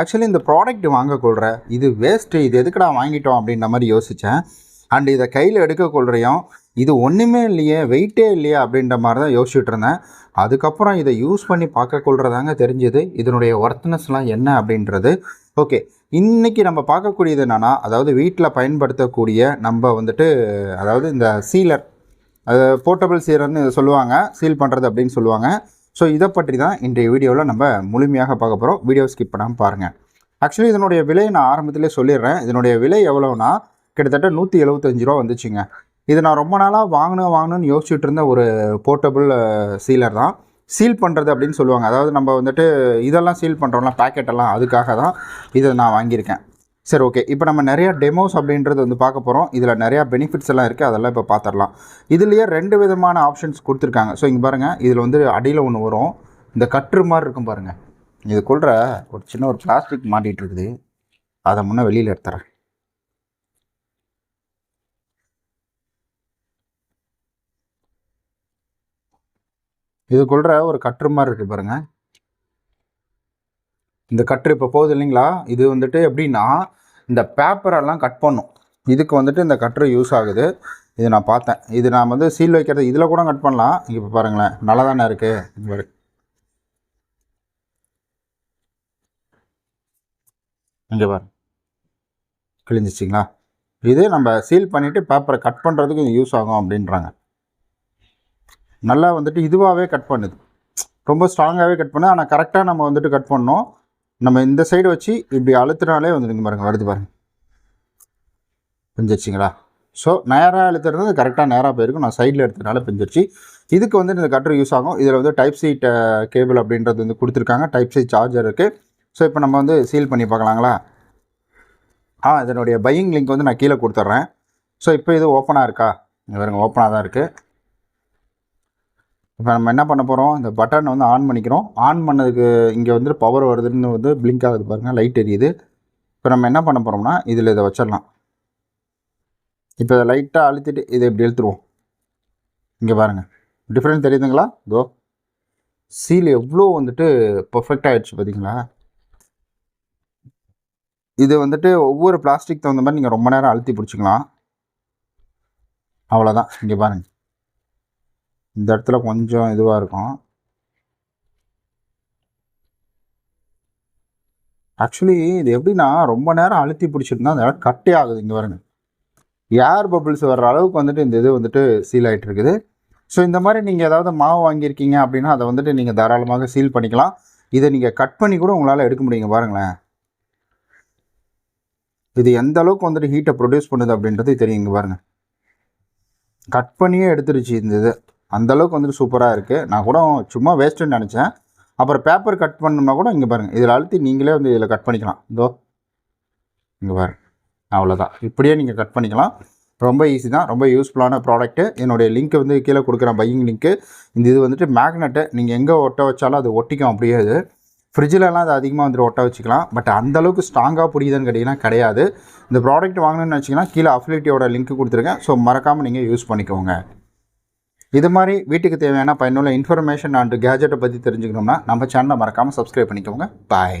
Actually இந்த product வாங்கக்கொள்கிற இது waste இது எதுக்குடா வாங்கிட்டோம் அப்படின்ற மாதிரி யோசித்தேன் அண்ட் இதை கையில் எடுக்கக்கொள்கிறையும் இது ஒன்றுமே இல்லையே வெயிட்டே இல்லையே அப்படின்ற மாதிரி தான் யோசிச்சுட்டு இருந்தேன். அதுக்கப்புறம் இதை யூஸ் பண்ணி பார்க்க கொள்றதாங்க தெரிஞ்சது இதனுடைய ஒர்த்னஸ்லாம் என்ன அப்படின்றது. ஓகே இன்றைக்கி நம்ம பார்க்கக்கூடியது என்னென்னா அதாவது வீட்டில் பயன்படுத்தக்கூடிய நம்ம வந்துட்டு அதாவது இந்த சீலர் அது போர்ட்டபிள் சீலர்னு சொல்லுவாங்க சீல் பண்ணுறது அப்படின்னு சொல்லுவாங்க. ஸோ இதை பற்றி தான் இன்றைய வீடியோவில் நம்ம முழுமையாக பார்க்க போகிறோம் வீடியோ ஸ்கிப் பண்ணாமல் பாருங்கள் ஆக்சுவலி இதனுடைய விலை நான் ஆரம்பத்திலே சொல்லிடுறேன். இதனுடைய விலை எவ்வளோனா கிட்டத்தட்ட நூற்றி எழுபத்தஞ்சு ரூபா வந்துச்சுங்க. இது நான் ரொம்ப நாளாக வாங்கணும் வாங்கணும்னு யோசிச்சுட்டு இருந்த ஒரு போர்ட்டபுள் சீலர் தான். சீல் பண்ணுறது அப்படின்னு சொல்லுவாங்க. அதாவது நம்ம வந்துட்டு இதெல்லாம் சீல் பண்ணுறோம்லாம் பேக்கெட்டெல்லாம் அதுக்காக தான் இதை நான் வாங்கியிருக்கேன். சரி ஓகே இப்போ நம்ம நிறையா டெமோஸ் அப்படின்றது வந்து பார்க்க போகிறோம் இதில் நிறையா பெனிஃபிட்ஸ் எல்லாம் இருக்குது அதெல்லாம் இப்போ பார்த்துடலாம் இதுலேயே ரெண்டு விதமான ஆப்ஷன்ஸ் கொடுத்துருக்காங்க. ஸோ இங்கே பாருங்கள் இதில் வந்து அடியில் ஒன்று வரும். இந்த கற்று மாதிரி இருக்கும் பாருங்கள் இதுக்குள்ள ஒரு சின்ன ஒரு பிளாஸ்டிக் மாட்டிகிட்டு இருக்குது. அதை முன்னே வெளியில் எடுத்துறேன். இதுக்குள்ள ஒரு கற்று மாதிரி இருக்குது பாருங்கள் இந்த கட்ரு இப்போ போகுது இல்லைங்களா? இது வந்துட்டு எப்படின்னா இந்த பேப்பரெல்லாம் கட் பண்ணும். இதுக்கு வந்துட்டு இந்த கட்ரு யூஸ் ஆகுது. இது நான் பார்த்தேன். இது நான் வந்து சீல் வைக்கிறது இதில் கூட கட் பண்ணலாம். இங்கே இப்போ பாருங்களேன் நல்லா தானே இருக்குது இது மாதிரி இங்கே பாரு. கிழிஞ்சிச்சிங்களா இது நம்ம சீல் பண்ணிவிட்டு பேப்பரை கட் பண்ணுறதுக்கு இது யூஸ் ஆகும் அப்படின்றாங்க. நல்லா வந்துட்டு இதுவாகவே கட் பண்ணுது. ரொம்ப ஸ்ட்ராங்காகவே கட் பண்ணுது ஆனால் கரெக்டாக நம்ம வந்துட்டு கட் பண்ணோம். நம்ம இந்த சைடு வச்சு இப்படி அழுத்தினாலே வந்துடுங்க பாருங்க வருது பாருங்கள் பிஞ்சிருச்சிங்களா? ஸோ நேராக அழுத்துறது கரெக்டாக நேராக போயிருக்கும். நான் சைடில் எடுத்ததுனால பிஞ்சிருச்சு. இதுக்கு வந்து இந்த கட்டர் யூஸ் ஆகும். இதில் வந்து டைப் சி கேபிள் அப்படின்றது வந்து கொடுத்துருக்காங்க. டைப் சி சார்ஜர் இருக்குது ஸோ இப்போ நம்ம வந்து சீல் பண்ணி பார்க்கலாங்களா? ஆ இதனுடைய பையிங் லிங்க் வந்து நான் கீழே கொடுத்துட்றேன். ஸோ இப்போ இது ஓப்பனாக இருக்கா? இங்க பாருங்கள் ஓப்பனாக தான் இருக்குது இப்போ நம்ம என்ன பண்ண போகிறோம் இந்த பட்டனை வந்து ஆன் பண்ணிக்கிறோம். ஆன் பண்ணதுக்கு இங்கே வந்து பவர் வருதுன்னு வந்து பிளிங்க் ஆகுது பாருங்கள் லைட் எரியுது. இப்போ நம்ம என்ன பண்ண போகிறோம்னா இதில் இதை வச்சிடலாம். இப்போ இதை லைட்டாக அழுத்திட்டு இதை இப்படி எழுத்துருவோம் இங்கே பாருங்கள் டிஃப்ரெண்ட் தெரியுதுங்களா? இதோ. சீல் எவ்வளோ வந்துட்டு பர்ஃபெக்ட் ஆகிடுச்சு பார்த்தீங்களா? இது வந்துட்டு ஒவ்வொரு பிளாஸ்டிக் தகுந்த மாதிரி நீங்கள் ரொம்ப நேரம் அழுத்தி பிடிச்சிக்கலாம். அவ்வளோதான். இங்கே பாருங்கள் இந்த இடத்துல கொஞ்சம் இதுவாக இருக்கும். ஆக்சுவலி இது எப்படின்னா ரொம்ப நேரம் அழுத்தி பிடிச்சிருந்தா அந்த இடம் கட்டே ஆகுது இங்கே வரணும் ஏர் பபிள்ஸ் வர்ற அளவுக்கு வந்துட்டு இந்த இது வந்துட்டு சீல் ஆகிட்டு இருக்குது. ஸோ இந்த மாதிரி நீங்கள் ஏதாவது மாவு வாங்கியிருக்கீங்க அப்படின்னா அதை வந்துட்டு நீங்கள் தாராளமாக சீல் பண்ணிக்கலாம். இதை நீங்கள் கட் பண்ணி கூட உங்களால் எடுக்க முடியுங்க பாருங்களேன். இது எந்த அளவுக்கு வந்துட்டு ஹீட்டை ப்ரொடியூஸ் பண்ணுது அப்படின்றது தெரியுங்க பாருங்கள் கட் பண்ணியே எடுத்துருச்சு இந்த இதை. அந்தளவுக்கு வந்துட்டு சூப்பராக இருக்குது நான் கூட சும்மா வேஸ்ட்டுன்னு நினச்சேன். அப்புறம் பேப்பர் கட் பண்ணோம்னா கூட இங்கே பாருங்கள் இதில் அழுத்தி நீங்களே வந்து இதில் கட் பண்ணிக்கலாம். இதோ இங்கே பாருங்க அவ்வளோதான் இப்படியே நீங்கள் கட் பண்ணிக்கலாம். ரொம்ப ஈஸி தான். ரொம்ப யூஸ்ஃபுல்லான ப்ராடக்ட்டு என்னுடைய லிங்க் வந்து கீழே கொடுக்குறேன் பையிங் லிங்க்கு இந்த இது வந்துட்டு மேக்னெட்டு நீங்கள் எங்கே ஒட்ட வச்சாலும் அது ஒட்டிக்கும் அப்படியே அது. ஃப்ரிட்ஜிலலாம் அது அதிகமாக வந்துட்டு ஒட்ட வச்சுக்கலாம். பட் அந்த அளவுக்கு ஸ்ட்ராங்காக பிடிக்குதுன்னு கேட்டிங்கன்னா கிடையாது. இந்த ப்ராடக்ட் வாங்கணும்னு வச்சிங்கன்னா கீழே அஃபிலிட்டியோட லிங்க் கொடுத்துருக்கேன். ஸோ மறக்காமல் நீங்கள் யூஸ் பண்ணிக்கோங்க. இது மாதிரி வீட்டுக்கு தேவையான பயனுள்ள இன்ஃபர்மேஷன் அண்ட் கேஜெட்டை பற்றி தெரிஞ்சுக்கணும்னா நம்ம சேனலை மறக்காமல் சப்ஸ்கிரைப் பண்ணிக்கோங்க. பாய்